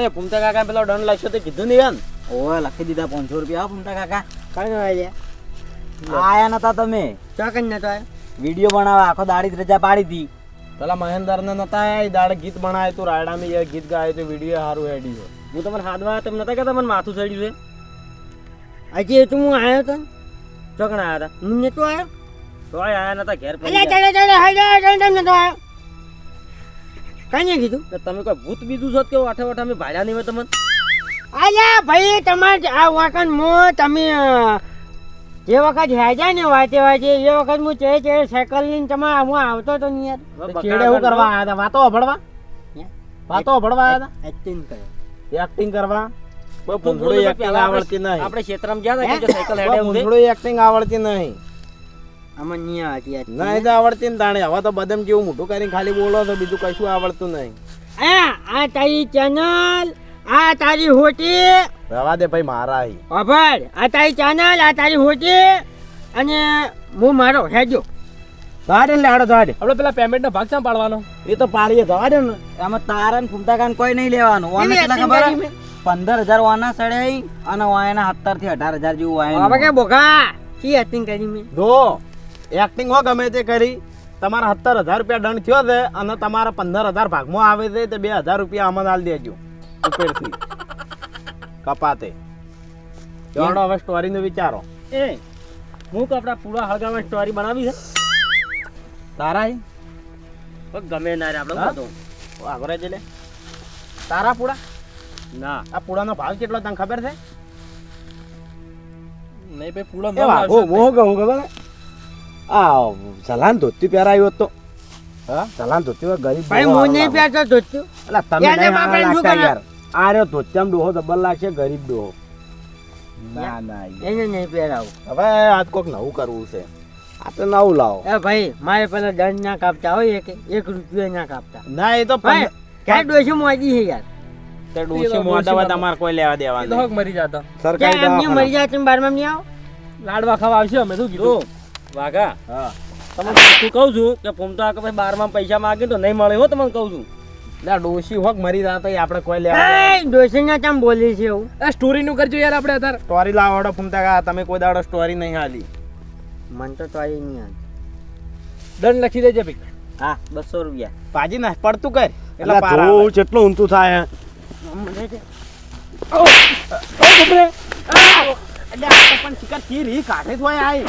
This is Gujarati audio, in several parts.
એ ફૂમતા કાકા પેલો દંડ લાગશે તે કીધું નહીં એમ. ઓય લખી દીધા પાંચસો રૂપિયા હો કાકા. કઈ આવ્યા આયા નતા તમે? ચોકન નતો આવ્યો વીડિયો બનાવવા આખો દાડી રજા પાડી હતી પેલા મહેન્દર ને નતા આયા ઈ દાડે ગીત બનાય તું રાયડામાં એ ગીત ગાય તો વીડિયો સારું હેડી છે. હું તમને હાથમાં તમે નતા કે તમને માથું ચડ્યું છે. હજી તો હું આવ્યો તો. ચોકણા આયા હતા હું નતો આવ્યો તો આયા નતા ઘેર ચડે ચાલો હાલો ચાલો નતો આવ્યો કઈ કીધું. કે તમે કોઈ ભૂત બીજું છો કે આઠે વાઠે અમે ભાડ્યા નહીં હોય તમને? આયા ભાઈ તમારે આ વખત મો તમે જે વખત હેજા ને વાતે વાતે એ વખત હું ચે ચે સાયકલ લઈને તમારે હું આવતો તો નહીં યાર. ચેડે શું કરવા આવ્યા હતા? વાતો ભણવા વાતો વાતો આવ્યા હતા? એક્ટિંગ કરે એક્ટિંગ કરવા? બહુ acting આવડતી નહીં. આપણે ક્ષેત્રમાં ગયા હતા કે સાયકલ હેડે ઊંધે. એક્ટિંગ આવડતી નહીં. આમાં નહીં આવતી. ના એ તો આવડતી ને તાણે. હવે તો બદામ જેવું મોટું કરીને ખાલી બોલો તો બીજું કશું આવડતું નહીં. આ આ તારી ચેનલ આ તારી હોટી. રવા દે ભાઈ મારા હી અભર આ તારી ચેનલ આ તારી હોટી. અને હું મારો હેજો. તારે લે હાડો જાડે આપણે પેલા પેમેન્ટ નો ભાગ ચામ પાડવાનો? એ તો પાડીએ તારે ને. આમાં તારા ને ફૂમતા કાન કોઈ નહીં લેવાનું. ઓને કેટલા ખબર? પંદર હજાર ઓના સડાઈ અને વાયના સત્તરથી અઢાર હજાર જેવું હવે કે બોકા કી એક્ટિંગ કરી મેં? જો. એક્ટિંગ હો ગમે તે કરી તમારા સત્તર હજાર રૂપિયા દંડ થયો છે અને તમારા પંદર હજાર ભાગમાં આવે છે તો બે હજાર રૂપિયા અમને હાલ દેજો ઉપરથી. કપાતે. ચાલો હવે સ્ટોરી નું વિચારો. એ હું કપડા પૂરા હળગામાં સ્ટોરી બનાવી છે. તારા ગમે ના રે આપણે? આગળ જ લે. તારા પૂડા ના. આ પૂડાનો ભાવ કેટલો તને ખબર છે? નહીં ભાઈ હું કહું ખબર? આ જલાન ધોતી પહેરાયો તો. જલાન ધોતી હોય ગરીબ ભાઈ હું નહીં પહેરતો ધોતી. એટલે તમે યાર, આ રહ્યો ધોતિયામ ડોહો ડબલ લાગશે ગરીબ ડોહો. ના ના એને નહીં પહેરાવું. હવે આજ કોક નવું કરવું છે. આ તો નવું લાવો. એ ભાઈ મારે પેલા દંડ ના કાપતા હોય એક એક રૂપિયો ના કાપતા. ના એ તો ભાઈ ક્યાં ડોસી મોજી છે યાર. તે ડોશી મોટા હોય તમારે કોઈ લેવા દેવા નહીં. મરી જાતો. સરકારી મરી દવાખાના. જાય તમે બારમાં નહીં આવો? લાડવા ખાવા આવશે અમે શું કીધું? વાઘા હા. તમને શું કહું છું કે ફોમતો કે ભાઈ બારમાં પૈસા માગે તો નહીં મળે હો તમને કહું છું. ના ડોશી હોક મરી જતા હોય આપણે કોઈ લેવા ડોશી ને કેમ બોલી છે એવું? આ સ્ટોરી નું કરજો યાર આપણે અત્યારે. સ્ટોરી લાવો હડો ફૂમતા કા તમે કોઈ દાડો સ્ટોરી નહીં હાલી. મન તો તારી નહીં આવે દંડ લખી દેજે ભાઈ. હા બસો રૂપિયા. પાજી ના પડતું કર એટલે એટલે ઊંચું થાય આવે. કેટલું ઊંચું થાય પણ શિકાર કી રી કાઢે તો આય.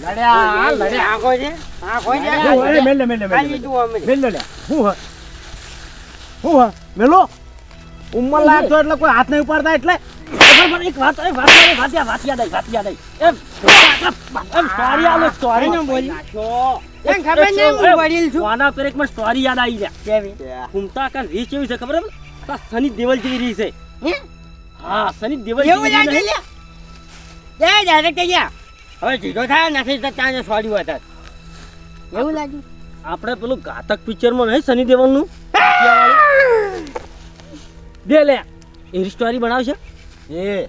લડ્યા લડ્યા. આંખો છે? છે? અરે, મેલ લે, મેલ લે, મેલ લે, ખાલી જુઓ અમે. મેલ લે લે. હું હ? હું હ? મેલો? ઉંમર લાગતો એટલે કોઈ હાથ નહીં ઉપાડતા એટલે? પણ એક વાત એક વાત યાદ વાત યાદ વાત યાદ વાત યાદ એમ એમ સોરી આલો સોરી એને બોલી. તને ખબર નહીં હું વડીલ છું. વાના પર એક સ્ટોરી યાદ આવી ગયા કેવી? ફૂમતા કા રીચ એવી છે ખબર છે આ સની દેવલ જેવી રીચ છે. હે? હા સની દેવલ એવું જેવી લાગે. લે એ ડાયરેક્ટ કહી ગયા. હવે સીધો થાય નથી તો તાને સોડ્યું હતા એવું લાગ્યું આપણે પેલું ઘાતક પિક્ચરમાં નહીં સની દેવલનું? દે લે. એવી સ્ટોરી બનાવશે? એ.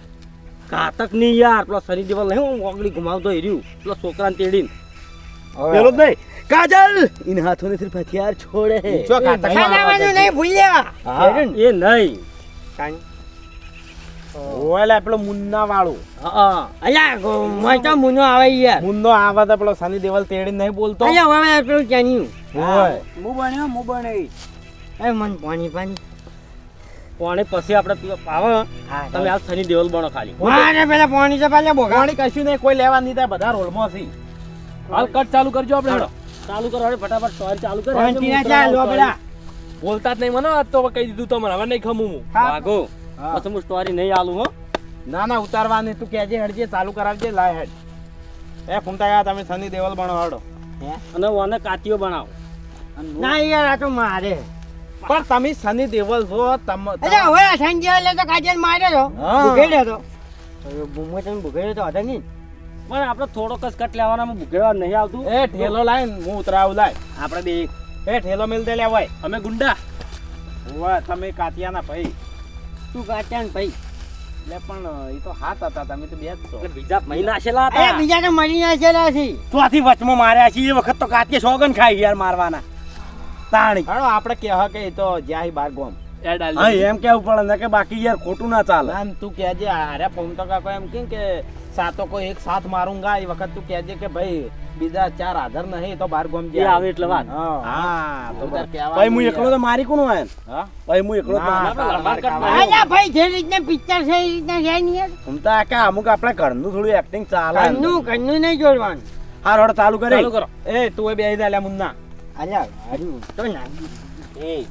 ઘાતક નહીં યાર પેલો સની દેવલ નહીં હું ઓગળી ઘુમાવતો હેર્યું પેલો છોકરાને તેડીને. પેલો જ નહીં. કાજલ ઇન હાથો ને સિર્ફ હથિયાર છોડે. હે જો કાતા ખાવાનું નહીં ભૂલ્યા. એ નહીં. ઓલા પેલો મુન્ના વાળો હા. અલ્યા મોય આવે યાર. મુન્નો આવે તો પેલો સની દેવલ તેડી નહીં બોલતો? અલ્યા હવે પેલો ચાની હોય. મુ બણ્યો મુ મન પાણી પાણી. પાણી પછી આપણે પીવા પાવ. તમે આ સની દેવલ બનો ખાલી. પેલા પાણી તો પાછા બોગા પાણી કશું નહીં કોઈ લેવા નહીં બધા રોલમાં છે કટ ચાલુ કરજો આપણે ચાલુ કરો હવે ફટાફટ સ્ટોરી ચાલુ કરો પાણી ના ચાલો બેડા બોલતા જ નહીં મને તો કહી દીધું તમને હવે નહીં ખમું હું. ભાગો પછી હું સ્ટોરી નહીં આલું હો. ના ના ઉતારવાની તું કહેજે હડજે ચાલુ કરાવજે લાય હેડ. એ ફૂમતા ગયા તમે સની દેવલ બનો હડો અને ઓને કાતિયો બનાવો. ના યાર આ તો મારે. પણ તમે સની દેવલ છો તમ અરે હવે આ સંજય લે તો કાજલ માર્યો તો. હા. ભૂખેડ્યો તો. હવે બૂમો તને ભૂખેડ્યો તો હતા નહીં. પણ આપણે થોડોક જ કટ લેવાનામાં ભૂખેવા નહીં આવતું. એ ઠેલો લાય હું ઉતરાવું લાય. આપણે બે એ ઠેલો મિલતે લેવાય અમે ગુંડા. વાહ તમે કાતિયાના ભાઈ. તું કાચા ને ભાઈ? એટલે પણ એ તો હાથ હતા તમે તો બે જ છો. બીજા મહિના છેલા હતા. બીજા કે મરી છેલા છે? ચોથી વચમાં માર્યા છે એ વખત તો કાતિયા સોગન ખાઈ યાર મારવાના. તાણી. હાલો આપણે કે કે એ તો જ્યાં બાર ગોમ. હા એમ કેવું પડે? ને કે બાકી યાર ખોટું ના ચાલે. આમ તું કહેજે અરે પમતો કાકો એમ કે કે સાતો કોઈ એક સાથ મારુંગા એ વખત તું કહેજે કે ભાઈ બીજા ચાર આધાર નહીં તો બાર ગોમ એ આવે એટલે વાત. હા. હા તું તાર કહેવાનું ભાઈ હું એકલો તો મારી કોણ હોય હા? ભાઈ હું એકલો. અલ્યા ભાઈ જે રીતના પિક્ચર છે એ રીતના જાય નહીં હું તો આ કે અમુક આપણે ઘરનું થોડું એક્ટિંગ ચાલે ઘરનું ઘરનું નહીં જોડવાનું. હાર રોડ ચાલુ કરે. ચાલુ કરો. એ તું એ બેહી દે લે મુન્ના. અલ્યા હારું તો ના. એ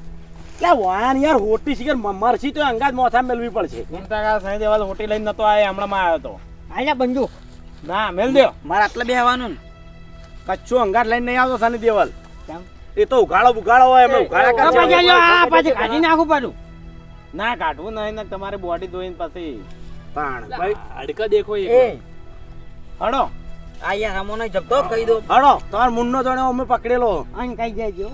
લે વાન યાર હોટી શિખર મરસી તો અંગાજ મોથા મેલવી પડશે. મુન્ટા સાઈ દેવાલ હોટી લઈને નતો આયો હમણાં માં આવ્યો તો અલ્યા બંદૂક ના મેલ દ્યો. મારે આટલે બેહવાનું કચ્છો અંગાજ લઈને નહીં આવતો સાની દેવાલ. એ તો ઉઘાડો ઉઘાડો હોય એમને ઉઘાડા આ પાછી કાઢી નાખું પડું ના કાઢવું નહીં ને તમારે બોડી ધોઈને પછી. તાણ ભાઈ હડકા દેખો એ હડો. આયા સામોનો જબ્દો કહી દો. હડો તમારો મુન્નો જણે અમે પકડેલો. કઈ જાય દેજો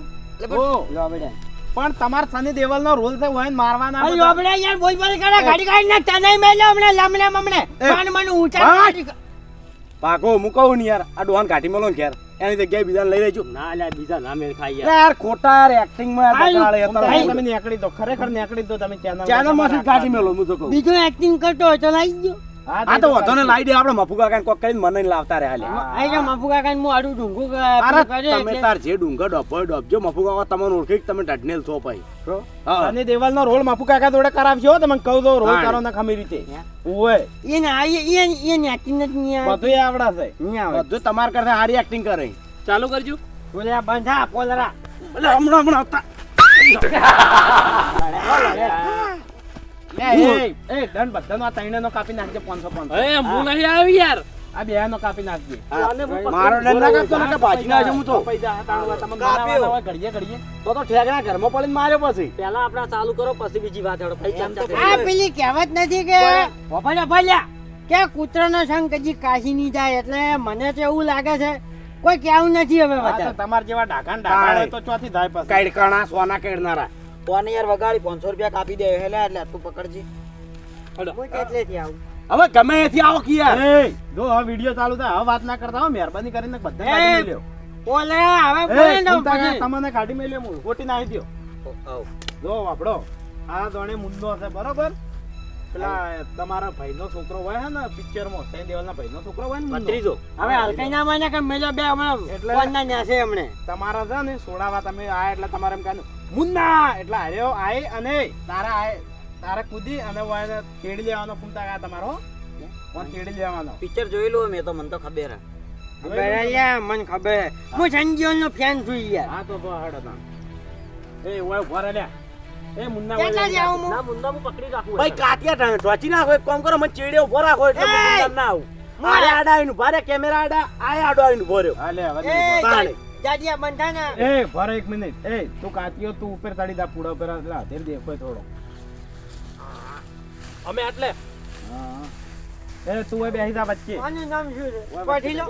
ઓ, લોબડા પણ તમાર સની દેવલ નો રોલ છે હોય મારવાના અરે આપણે યાર બોલ બોલ કરે ગાડી ગાડી નાખ તને મેલ્યો હમણે લમણે મમણે એ. મન મન ઊંચા પાકો મુકવું ને યાર આ ડોહાન કાઢી મળો ને ઘેર. એની જગ્યાએ બીજા લઈ લેજો. ના લ્યા બીજા ના મેલ ખાઈ યાર. યાર ખોટા યાર એક્ટિંગમાં આયુ. બગાડે તમે. અત્યારે. તમે નીકળી દો ખરેખર નીકળી દો તમે ચેનલ ચેનલમાંથી કાઢી મેલો હું તો કહું. બીજો એક્ટિંગ કરતો હોય તો લઈ દો આ તો વાંધો ને લાવી દે આપણે મફુ કાકા કોક કરીને મને લાવતા રહે હાલે. હા. આઈ જા મફુ કાકા હું આડું ઢૂંગું તમે તાર જે ડુંગર ડબ્બો ડબજો મફુ કાકા તમને ઓળખી કે તમે ડડનેલ છો ભાઈ. અને દેવાલ નો રોલ માપુ કાકા જોડે કરાવજો તમે કહું દો રોલ કરો ને ખમી રીતે. હે? ઓય એને એ એ ને એક્ટિંગ આવે. બધું આવડા છે બધું તમાર કરતા સારી એક્ટિંગ કરે. ચાલુ કરજો. બોલે આ બંધા પોલરા. બોલે હમણાં હમણાં હતા. એ એ દંડ બધાનો ત્રણે નો કાપી નાખજે 500 500 એ હું નહીં આવ્યો યાર. આ બે નો કાપી નાખજે. મારો ડર ના કાપતો ને ભાજી ના હું તો. પૈસા હટાડવા તમે કાપ્યો. ઘડીએ ઘડીએ. તો તો ઠેકડા ઘરમાં પડીને માર્યો પછી. પેલા આપડા ચાલુ કરો પછી બીજી વાત હેડો. પછી આ પેલી કહેવત નથી કે ભલે ભલ્યા કે કૂતરાનો સંગ કદી કાશી નહીં જાય એટલે મને તો એવું લાગે છે કોઈ કેવું નથી હવે આ તો જેવા ઢાકા તો ચોથી થાય પછી. સોના કેડનારા કોને યાર વગાડી પાંચસો રૂપિયા કાપી દે. એટલે એટલે તું પકડજી. હું કેટલેથી આવું. હવે ગમે એથી આવો કે યાર. એ જો હવે વિડિયો ચાલુ થાય. હવે વાત ના કરતા હો. મહેરબાની કરીને બધા કાઢી મેલ્યો. બોલે હવે બોલે ને તમને કાઢી મેલ્યો હું. ખોટી નાખી દ્યો. જો વાપડો આ દોણે મુદ્દો છે બરોબર? પેલા તમારા ભાઈનો છોકરો હોય ને પિક્ચરમાં તે દેવલના ભાઈનો છોકરો હોય ને મુન્નો. હવે હલકાઈ ના માને કે મેલો બે હમણાં એટલે- કોણના ન્યાસે હમણે તમારા છે ને સોડાવા તમે આ એટલે તમારે એમ કહ્યું મુન્ના! એટલે આર્યો આય અને તારા આય તારા કૂદી અને વાયને તેડી લેવાનો ફૂમતા કા તમારો તેડી લેવાનો. પિક્ચર જોયેલું મેં તો મને તો ખબર મને ખબર હું. સંજીવન નો ફેન છું યાર. હા તો હડ એ ઓય લ્યા. એ મુન્ના કેટલા લઈને હું? ના, મુન્ના હું પકડી રાખું ભાઈ કાટિયા ટાણે ઢોચી નાખો એક કામ કરો મને ચેડે ઊભો રાખો એટલે એ! ના આવું. મારે આડા આવીને ઊભા કેમેરા આડા આય આડો આવીને ઊભો રહ્યો. હવે એ નહીં ઊભા. તાણે. જાડિયા બંધા એ ભરે એક મિનિટ. એ તું કાચીઓ તું ઉપર ચડી જા પૂડા ઉપર. એટલે હાથેર દેખો થોડો. અમે એટલે હા. એ તું એ બેસી જા વચ્ચે. આનું નામ શું છે? કોઠીલો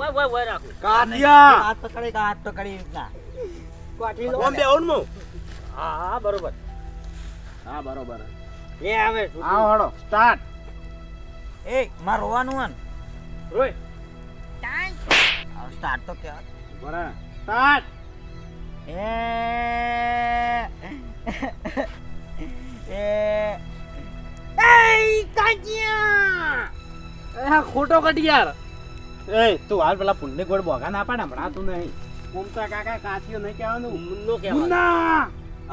કાટિયા હાથ પકડી તો હાથ પકડી? ઓમ બેહું ને હા હા બરોબર. હા બરોબર. લે આવે આવો હળો સ્ટાર્ટ એ માર રોવાનું હન રોય. સ્ટાર્ટ તો કે બરા સ્ટાર્ટ એ. એ. એ કાજિયા ખોટો કટ યાર એ તું હાલ પેલા પુણ્ય ગોળ બોગા ના પાડ હમણાં તું નહીં. ઉમતા કાકા કાચીઓ નહીં કહેવાનું. મુન્નો મુન્ના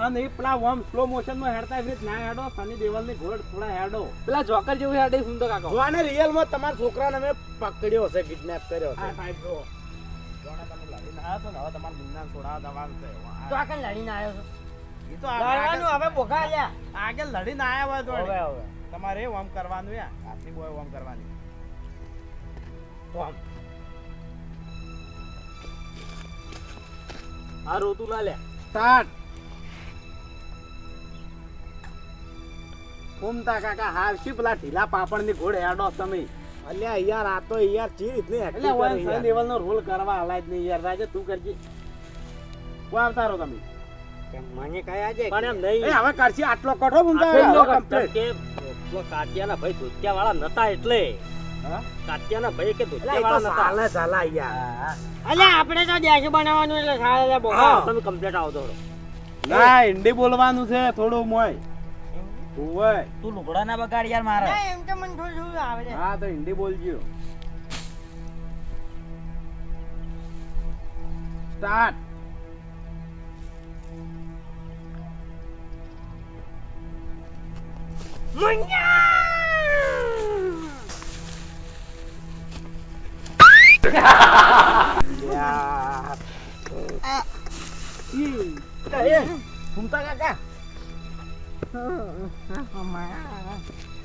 અને એ પેલા ઓમ સ્લો મોશનમાં હેડતા એવી ના હેડો સની દેવલની ઘોડ થોડા હેડો. પેલા જોકર જેવું હેડે સુંદર કાકો. જોવાને રિયલમાં તમારા છોકરાને મેં પકડ્યો હશે કિડનેપ કર્યો આ હશે સાહેબ જો જોણે તમે લડીને આવ્યા છો ને હવે તમારા મુન્ના છોડાવા દવાનું છે. તો આગળ લડીને આવ્યો છો? એ તો લડવાનું હવે બોગા લ્યા આગળ લડીને આવ્યા હોય તો હવે હવે. તમારે ઓમ કરવાનું યા આટલી બોય ઓમ કરવાની. આ રોતું ના લે સ્ટાર્ટ. ઘૂમતા કાકા હાવશી પેલા ઢીલા પાપડની ઘોડે હેડો તમે. અલ્યા યાર આ તો યાર ચી રીતની એટલે વન સની. દેવલ નો રોલ કરવા હલાય જ નહીં યાર. રાજે તું કરજે. કોઈ આવતારો તમે. મને કઈ આજે પણ એમ નહીં. એ હવે કરશી આટલો કઠો હવે કઠો. complete. કાટિયાના ભાઈ ધોતિયા વાળા નતા એટલે. હા? કાટિયાના ભાઈ કે અલ્યા, વાળા તો સાલે સાલા યાર અલ્યા આપણે તો દેશ બનાવવાનું એટલે સાલે હા. તમે કમ્પ્લીટ આવો તો. ના હિન્દી બોલવાનું છે થોડું મોય. ઓય તું લુગડા ના બગાડ યાર મારે. ના, એમ તો મને થોડું થોડું આવે છે. હા તો હિન્દી બોલજો. સ્ટાર્ટ ઘૂમતા કાકા.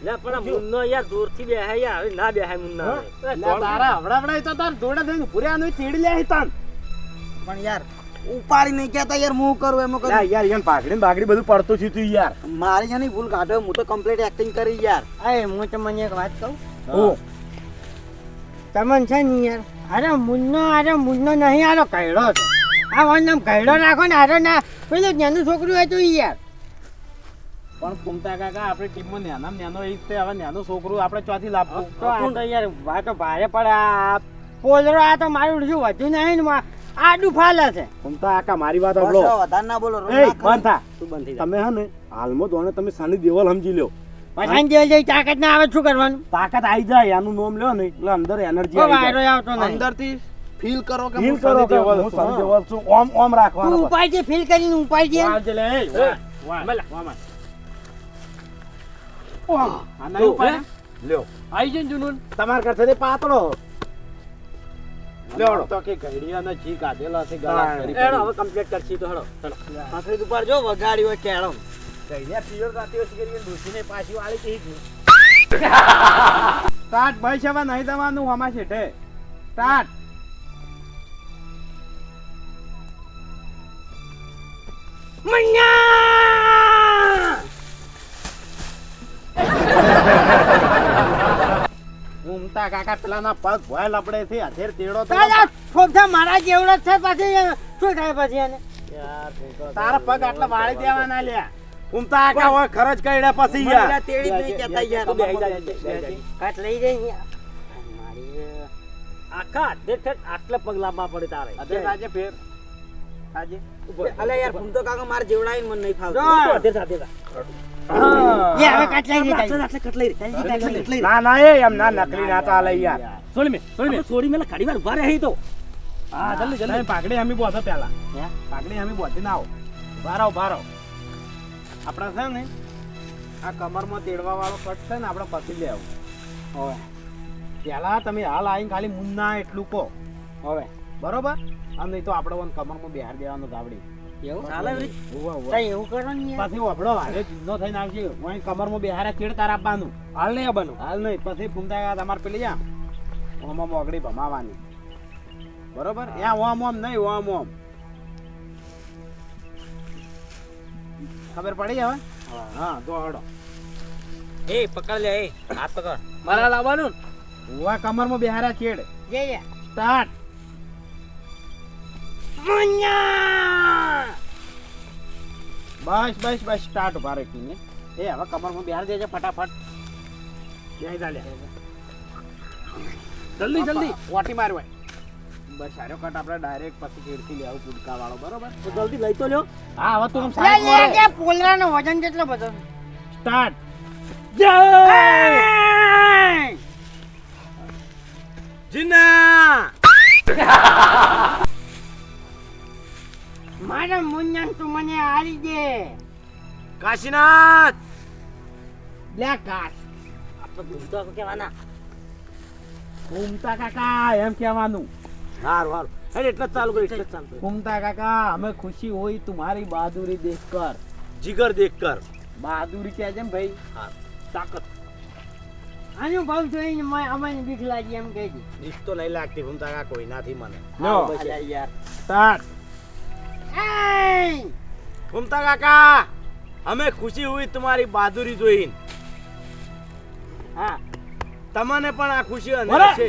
લે પણ મુન્નો યાર દૂરથી બેહાય યાર ના બેહાય મુન્ના. લે તારા હવડા હવડા તો તાર જોડે થઈને ભૂર્યા નું ચીડી લે તાન. પણ યાર ઉપાડી નહીં કહેતા યાર હું કરું એમ લે યાર યાર પાઘડી બાગડી બધું પડતું છે તું યાર. મારી છે ભૂલ કાઢો હું તો કમ્પ્લીટ એક્ટિંગ કરી યાર. અરે હું તમને એક વાત કહું? ઓ તમને છે ને યાર અરે મુન્નો અરે મુન્નો નહીં આરો કહેડો છે. આ વન નામ કૈડો રાખો ને આરો ના પેલું નાનું છોકરું હતું યાર. પણ કુમતા કાકા આપણે ટીમમાં નાના નાનો એ છે. હવે નાનું છોકરો આપણે ચોથી લાભ તો આ તો યાર વાતો ભારે પડે. આ પોલરો આ તો મારું શું વધુ નહીં ને આડું ફાલે છે. કુમતા કાકા મારી વાત સાંભળો. વધારે ના બોલો એ બંધ થા. તું બંધ થઈ તમે હા ને હાલમાં દોણે તમે સાની દેવલ સમજી લ્યો. પછી જે જે તાકાત ના આવે શું કરવાનું? તાકાત આવી જાય આનું નામ લ્યો ને એટલે અંદર એનર્જી આવી વાયરો જાય. આવતો નહીં. અંદરથી ફીલ કરો કે ફીલ હું કરો સની કે હું છું. છું. ઓમ ઓમ તું રાખવાનું ઉપાય છે ફીલ કરીને ઉપાય જે લે, વાહ વાળ, વાળ, હા નહીં ઉપાડ્યા? લ્યો આઈ જન જુનૂન તમારા કરતા પાતળો લ્યો તો કે ઘડિયાનો જી કાઢેલો છે ગળા કરી એડો હવે કમ્પ્લીટ કરશી તો હેડો હેડો પાછળ ઉપર જો વગાડી હોય કેળો ઘડિયા પિયર રાતે ઓછી કરીને ડોશીને પાછી વાળી કહી સ્ટાર્ટ ભાઈ છે નહીં દવાનું આમાં છે ઠે સ્ટાર્ટ ઘૂમતા કાકા પેલાના પગ ભોય લપડે છે અધેર તેડો તો છોકરા મારા જેવડો છે પછી શું થાય પછી એને? તારા પગ આટલા વાળી દેવાના લ્યા. ઘૂમતા કાકા હોય ખરચ કઈડે પછી યાર તેડી નહીં કેતા યાર. તું. કાટ લઈ જાય આખા અધેર છે આટલા પગ લાંબા પડે તારે. અધેર આજે ફેર. આજે અલે યાર ભૂમતો કાકા મારે જેવડાવીને મને નહીં ફાવતું. અધેર સાથે. એ હવે. ના ના એ એમ ના નકલી ના ચાલે યાર. છોડી મેં, છોડી મેં. છોડી મેં ઘડી વાર ઊભા રહે તો. હા જલ્દી જલ્દી. પાઘડી હમી બોધો પેલા પાઘડી હમી બોધી ના આવો ભારો ભારો આપણે છે ને આ કમરમાં તેડવા વાળો કટ છે ને આપણે પછી લે આવું હવે. પેલા તમે હાલ આવીને ખાલી મુન્ના એટલું કહો. હવે. બરોબર? અને નહીં તો આપણે કમરમાં બિહાર દેવાનું ગાવડી એવું? ચાલે એવું કરો ને. પછી વફડો હારે જુદો થઈને આવશે. ઓય કમરમાં બેહારે ચેડ તાર આપવાનું. હાલ નહીં આપવાનું હાલ નહીં. પછી ફૂમતા તમારે પેલી જા ઓમાં મોગડી ભમાવાની. બરોબર? યા ઓમ ઓમ નહીં ઓમ ઓમ ખબર પડી હવે? હા. તો એ પકડ લે એ. હાથ પકડ. મારા લાવવાનું? ઓવા કમરમાં બેહારા ચેડ. જે. સ્ટાર્ટ. બસ બસ બસ સ્ટાર્ટ ઊભા રાખીને એ હવે કમરમાં બિહાર દેજે ફટાફટ. જલ્દી જલ્દી. ઓટી મારવાય. બસ સારો કટ આપણે ડાયરેક્ટ પછી ચેડથી લેવું પુડકા વાળો બરોબર? તો જલ્દી લઈ તો લ્યો. હા હવે તું સાહેબ લે, લે, પોલરાનો વજન કેટલો બધો? સ્ટાર્ટ જીના મારા મુન્નન તું મને હારી દે. કાશીનાથ! લે કાશ આપણે ઘૂમતો કહેવાના? ઘૂમતા કાકા એમ કહેવાનું. હારું હારું. અરે એટલે ચાલુ કરી એટલે ચાલુ ઘૂમતા કાકા અમે ખુશી હોય તમારી બહાદુરી દેખ કર. જીગર દેખ કર. બહાદુરી કે છે ભાઈ? હા તાકાત. આનું ભાવ જોઈને મેં અમારી લાગી એમ કહી દીધી તો નહીં લાગતી ઘૂમતા કોઈ નાથી મને. યાર. તાક ઘૂમતા કાકા અમે ખુશી હોય તમારી બહાદુરી જોઈને. હા તમને પણ આ ખુશી અંદર છે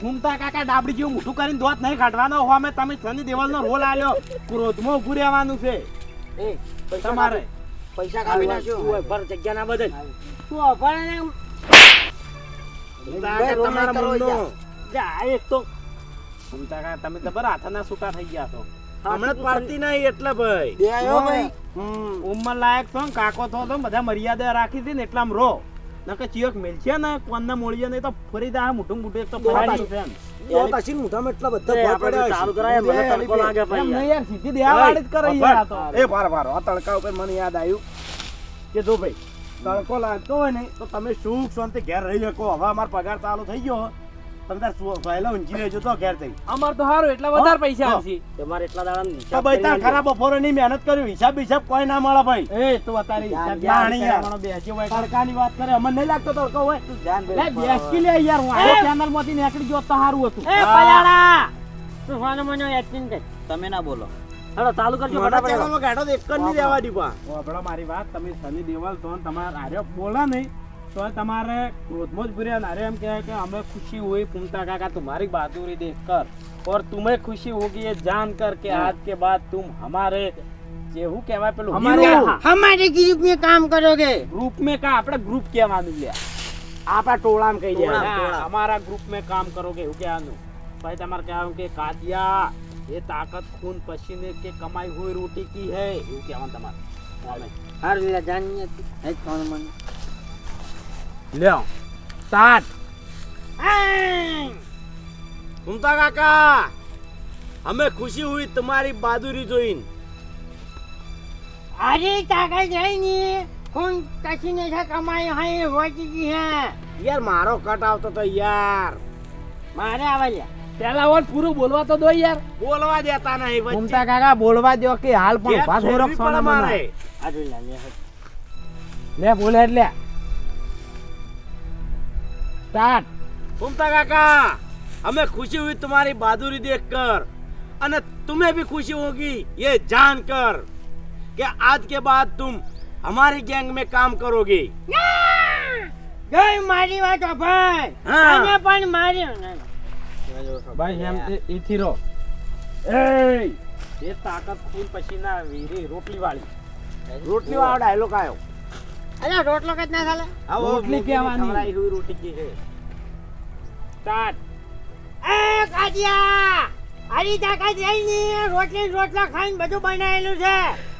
ઘૂમતા કાકા ડાબડી જેવું મોટું કરીને દોત નહીં કાઢવાનો. હો અમે તમે સની દેવલનો રોલ આલ્યો. ક્રોધમાં ઊભું રહેવાનું છે. એ તમારે. પૈસા કાપી નાખ્યો ભર જગ્યા ના બદલ. તું અભણ ને તમારા મનનો. જા. એક તો. ઘૂમતા કાકા તમે તો બરા હાથના છૂટા થઈ ગયા છો. હમણાં પાડતી નહીં એટલે ભાઈ. બે આવ્યો ભાઈ? ઉમર લાયક તો કાકો તો તો બધા મર્યાદા રાખી હતી ને એટલામ રો નકે ચિયોક મેલશે ને કોનના મોળીએ નહીં તો ફરી દા મોટું મોટું એક તો ફરાડી છે એમ. હશે ને મોઢામાં એટલા બધા ભોય પડ્યા ચાલુ કરાય મને તડકો લાગે એમ ભાઈ નહીં યાર. સીધી દેવા વાળી જ કરે યાર તો. એ ભાર ભાર આ તડકા ઉપર મને યાદ આવ્યું. કે જો ભાઈ તડકો લાગતો હોય ને તો તમે સુખ શાંતિ ઘેર રહી શકો. હવે અમારો પગાર ચાલુ થઈ ગયો. તમે તાર સુ- ઊંચી રહેજો તો ઘેર થઈ અમાર તો સારું એટલે વધારે પૈસા આવશે તમારે એટલા દાડા તો ભાઈ તાર ખરા બપોરે ની મહેનત કર્યું હિસાબ હિસાબ કોઈ ના મળે ભાઈ. એ તું અત્યારે હિસાબ યાર, યાર. કરવાનો હોય તડકાની વાત કરે અમને નહીં લાગતો તડકો હોય લે બેસકી લે યાર હું આ ચેનલમાંથી નીકળી ગયો તો સારું હતું. એ પલાળા! તું ફોન મને એક્ટિંગ કર તમે ના બોલો. હેડો ચાલુ કરજો ફટાફટ. એક જ નહીં રહેવા દી પા મારી વાત તમે સની દેવલ તો તમારે આર્યો બોલા નહીં. तो तुम्हारे क्रोध मोज बुरिया ना हम कह के हमें खुशी हुई फुमता काका तुम्हारी बहादुरी देखकर और तुम्हें खुशी होगी ये जान कर के आज के बाद तुम हमारे जेहू कहवा पे हमारे हमारे ग्रुप में काम करोगे ग्रुप में का अपना ग्रुप क्या मान लिया आप टोला में कही हमारा ग्रुप में काम करोगे क्या भाई तुम्हारे क्या हो कादिया ये ताकत खून पसीने के कमाई हुई रोटी की है हर मेरा जानिए લ્યો સાત ઘૂમતા કાકા અમે ખુશી હુઈ તમારી બહાદુરી જોઈને અરે કાકા જઈને હું કશી ને છે કમાઈ હે હોતી જી હે. યાર મારો કટ આવતો તો યાર. મારે આવ્યા પેલા ઓન પૂરું બોલવા તો દો યાર. બોલવા દેતા નહીં વચ્ચે. ઘૂમતા કાકા બોલવા દો કે હાલ પણ પાછો રક્ષણ મારે. આજે લે લે બોલે એટલે સ્ટાર્ટ घूमता काका हमें खुशी हुई तुम्हारी बहादुरी देखकर અને तुम्हें भी खुशी होगी ये जानकर कि आज के बाद तुम हमारी गैंग में काम करोगे જય મારી વાત ભાઈ હા. તને પણ મારી ભાઈ એમ એ- એથી રહો એ એ તાકાત ખૂન પસીના વીરી રોટલી વાળી રોટલી વાળો ડાયલોગ આવ્યો અરે રોટલો કદ ના ખાલે આવો રોટલી મોગીને કહેવાની. ખવડાવી હુઈ રોટી કી છે સ્ટાર્ટ એ કાજિયા! આરી તાકાત રહી રોટલી રોટલા ખાઈને બધું બનાવેલું છે.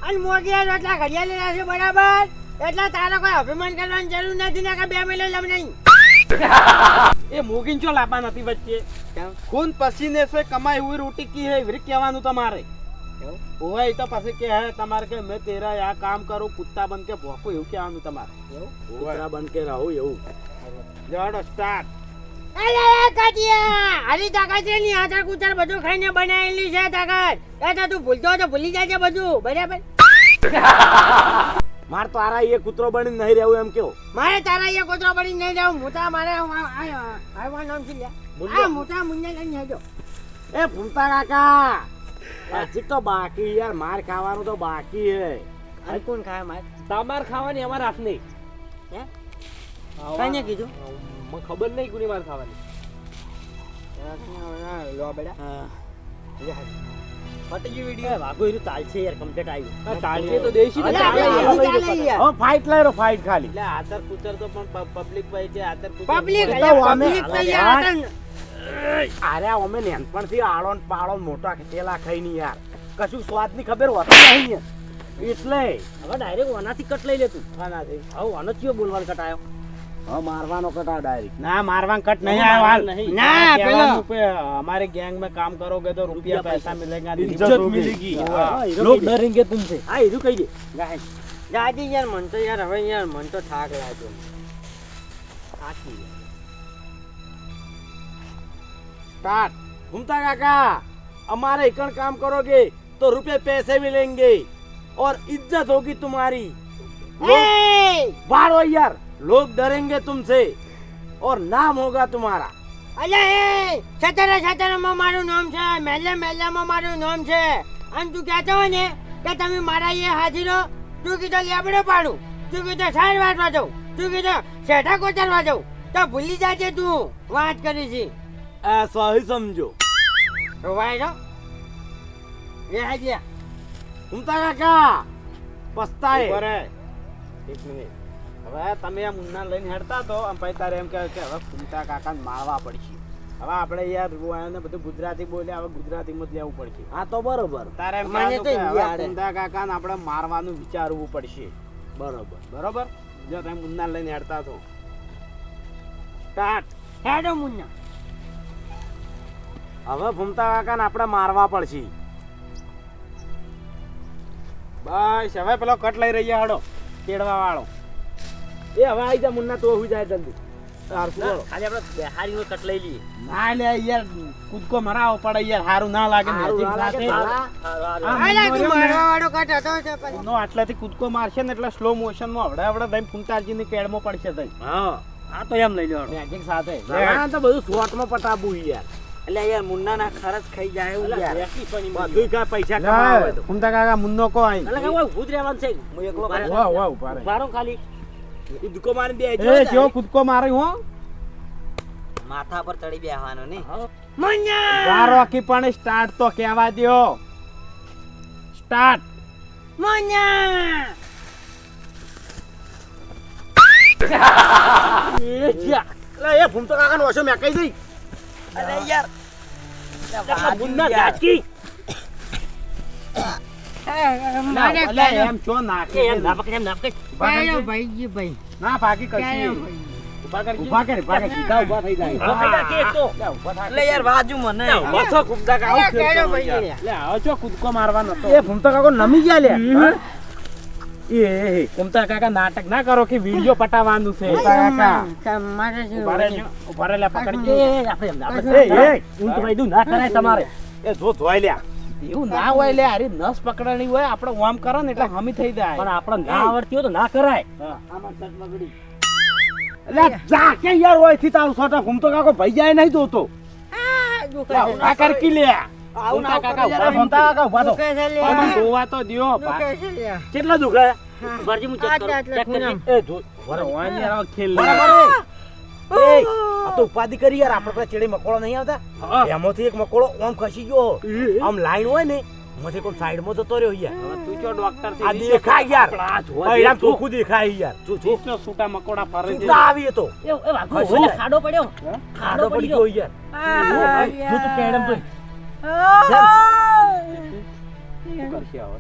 અને મોગિયા રોટલા ઘડિયા લેલા છે બરાબર. એટલે તારે કોઈ અભિમાન કરવાની જરૂર નથી ને કે બે મહિને લમ નહીં. એ મોગીન ચો લાપા નથી વચ્ચે? ખૂન પસીને સે કમાઈ હુઈ રોટી કી હે એવી કહેવાનું તમારે. ઓય તો પછી કે હે તમારે કે મેં તેરા આ કામ કરું કુત્તા બન કે ભોંકું એવું કહેવાનું તમારે. કુતરા બન કે રહું એવું. જડો સ્ટાર્ટ. અરે એ તાકાત છે ની આચાર કુચાર બધું ખાઈને બનાવેલી છે તાકાત. એ તો તું ભૂલતો તો ભૂલી જાય બધું બરાબર? માર તો આરા એ કૂતરો બની નહીં રહેવું એમ કેવો? મારે તારા એ કોતરો બની નહીં મોટા મારે આવા નામ છે આ મોટા મુન્ને લઈને હેજો એ ભૂમતા કાકા. હજી તો બાકી યાર માર ખાવાનું તો બાકી હે. આ કોણ ખાય માર? તમાર ખાવાની અમાર હાથ નહીં હે ખાવા- કીધું. મને ખબર નહીં કોની માર ખાવાની. લો બેડા ફટી ગઈ વિડિયો વાઘો એનું ચાલશે યાર કમ્પ્લીટ આવ્યું તો દેશી ને ચાલે. ફાઇટ ખાલી. એટલે આતર કુતર તો પણ પબ્લિક ભાઈ છે આતર કુતર પબ્લિક અમે- પબ્લિક તો યાર અરે અમે નેનપણથી આળો ને પાળો મોટા ખેલા ખાઈ ની યાર. કશું સ્વાદની ખબર હોતી નહીં એટલે હવે ડાયરેક્ટ ઓનાથી કટ લઈ લેતું આનાથી. હવે ઓનો ચિયો બોલવાનું કટ આવ્યો હવે મારવાનો કટા ડાયરેક્ટ ના મારવાન કટ નહીં મારવાન આવ્યો હાલ નહીં. ના, કહેવાનું કે हमारे गैंग में काम करोगे तो रुपया पैसा मिलेगा इज्जत इज्जत होगी। मिलेगी हाँ। हाँ। લોક ડરેંગે તુમસે હા એનું કહી દે ગાય દાદી યાર મન તો યાર હવે યાર મન તો થાક લાગ્યો स्टार्ट घूमता काका हमारे इकन काम करोगे तो रुपए पैसे मिलेंगे और इज्जत होगी तुम्हारी लोग એ बारो यार लोग डरेंगे तुमसे और नाम होगा तुम्हारा અલ્યા એ છતરે છતરે માં મારું નામ છે મેલે મેલે માં મારું નામ છે અને તું કહેતો હોય ને કે તમે મારા એ હાજરો તું કીધો લેબડો પાડું તું કીધો સાર વાટવા જાઉં તું કીધો શેઠા કોતરવા જાઉં તો ભૂલી જાજે તું વાત કરી છે ऐसा ही समझो તો વાય જો એ હાજ્યા घूमता काका पछताए ઉભો રહે. એક મિનિટ હવે તમે આ મુન્ના લઈને હેડતા તો આમ પછી તારે એમ કહે કે હવે કુંતા કાકાને મારવા પડશે. હવે આપણે યાર ને બધું ગુજરાતી બોલ્યા હવે ગુજરાતીમાં જ લેવું પડશે. હા તો બરોબર. તારે મને તો. કુંદા કાકાને આપણે મારવાનું વિચારવું પડશે. બરોબર. બરોબર? જો તમે મુન્ના લઈને હેડતા તો. સ્ટાર્ટ. હેડો મુન્ના. હવે ભૂમતા કાકાને આપણે મારવા પડશે. બસ હવે પેલો કટ લઈ રહ્યા હડો. તેડવા વાળો એ હવે આવી જા મુન્ના તો હુઈ જાય જલ્દી. તાર શું કરો? ખાલી આપણે બેહારીનો કટ લઈ લઈએ. ના લે યાર કૂદકો મરાવો પડે યાર હારું ના લાગે ના મેજિક લાગે, સાથે. હારું. હારું, હા. હારું. અલા તું મારવા વાળો કટ હતો છે પછી. નો આટલાથી કૂદકો મારશે ને એટલે સ્લો મોશનમાં હવડે ફૂંકતાજીની કેડમાં પડશે હા તો એમ લઈ લો મેજિક સાથે. ના, તો બધું શોર્ટમાં પટાબું યાર. એટલે યાર મુન્ના ના ખરચ ખાઈ જાય એવું બધું પૈસા કમાવે તો. ફૂમતા કાકા મુન્નો કો આઈ એટલે કે ઓય રહેવાનું છે. હું એકલો ઊભા રહે. ખાલી કૂદકો મારી દે એ જેવો કૂદકો મારી હો. માથા પર ચડી બેહવાનો ને. મન્યા! વારો કી પણ સ્ટાર્ટ તો કહેવા દયો. સ્ટાર્ટ મન્યા! એ જા લે એ ભૂમતો કાકા નો ઓછો કહી દઈ. અરે યાર. એટલે એમ છો નાખે એ એમ ના પકડ, એમ ના પકડ. ઊભા કરજે. ક્યાં ભાઈ જી ભાઈ ના ભાગી ભાઈ. ઊભા કર ઊભા કર ઊભા કર. સીધા ઊભા થઈ જાય. ઊભો કે તો. લે, યાર વાજુ મને. ઊભો કાકા અલા, આવું ખેલ ક્યાં કરો ભાઈ યાર. યાર? લે, હવે ચો કૂદકો મારવાનો તો એ ફૂમતા કાકો નમી ગયા લે એ એ કાકા નાટક ના કરો કે વિડિયો પટાવાનું છે. કાકા. મારે ઊભા રહેજો. લે પકડી. એ, દે. આપણે એમ ના પકડ. એ, એ. ઊંટ વાયદું ના કરાય તમારે. એ જો ધોઈ લ્યા. એવું ના હોય લે અરે નસ પકડાણી હોય આપણે ઓમ કરો ને એટલે હમી થઈ જાય. પણ આપણે ના આવડતી હોય તો ના કરાય. એટલે જા કે યાર હોયથી તારું છોટા ઘૂમતો કાકો ભાઈ જાય નહીં જોતો. આ ઊભા કર કી લે. આવું ના કાકા ઊભા યાર. કાકા ઊભા થો. દુખે છે લે. પણ જોવા તો દિયો પા- દુખે છે લે. કેટલા દુખે? હું. ચેક કરું. ચેક. એ જો વરે ખેલ લે. આ તો ઉપાધિ કરી યાર આપણે પેલા ચેડી મકોડો નહીં આવતા એમાંથી એક મકોડો આમ ખસી ગયો આમ લાઈન હોય ને મથે કોણ સાઈડમાં જતો રહ્યો યાર તું ચો ડોક્ટર આ દેખાય યાર પરિણામ ચોખ્ખું દેખાય યાર જો જો છૂટા મકોડા ફરે છે આવી તો એ, વાગો ઓલે ખાડો પડ્યો ખાડો પડી ગયો યાર જો તો કેડમ તો શું કરશે હવે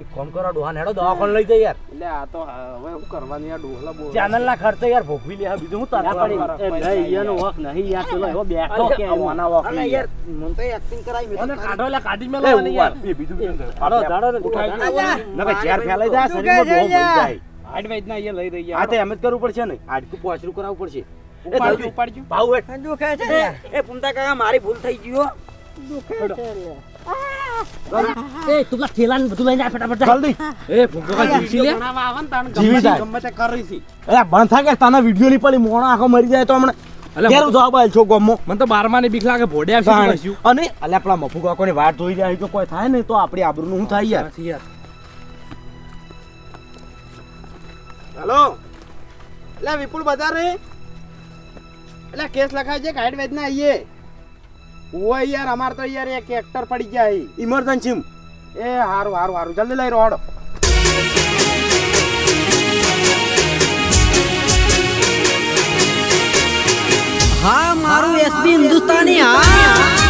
એક કામ કરો ડોહાને હેડો દવાખાને લઈ જાય યાર એટલે આ તો હવે હું કરવાની આ ડોહલા બોલ ચેનલ ના ખર્ચે યાર ભોગવી લે બીજું હું તારા ના પડી. એ નહીં, એનો વખ નહીં યાર, પેલો એવો બેઠો કે એમાં. અલા યાર મને તો એક્ટિંગ કરાવી મેં તો કાઢો લે કાઢી મેલો યાર એ બીજું બીજું કાઢો ધાડો ને, ઉઠાઈ. અલા. નકર ઝેર ફેલાઈ જાય શરીરમાં બહુ ભરી જાય આડવાઈજ ના અહીંયા લઈ રહી આ તો એમ જ કરવું પડશે ને આડકું પોચરું કરાવવું પડશે એ ઉપાડજો. ઉપાડજો ભાવ. દુખે છે એ પુંતા કાકા મારી ભૂલ થઈ ગયો દુખે છે લે. એ તું પેલા થેલાને બધું લઈને આ ફટાફટ જલ્દી એ ભૂખો કા જીવસી લે. ને જીવી જાય. ગમે તે કરી છે. અરે બંધ થા કે તને વિડિયો ની પડી મોણો આખો મરી જાય તો હમણાં. કેરો જવાબ આલ છો ગમો. મને તો બારમા ની બીક લાગે ભોડ્યા અને અલ્યા પેલા મફુ કાકોની વાત જોઈ રહ્યા તો કોઈ થાય ને તો આપણી આબરૂ નું થાય યાર. હેલો. એટલે વિપુલ બજાર રે? એટલે કેસ લખાય છે કાઈડ વેદના આઈએ. ઓય યાર, અમાર તો યાર એક એક્ટર પડી ગયા. ઇમરજન્સી એ હારું હારું હારું. જલ્દી લઈ રોડ હા, મારું એસબી હિન્દુસ્તાની, હા.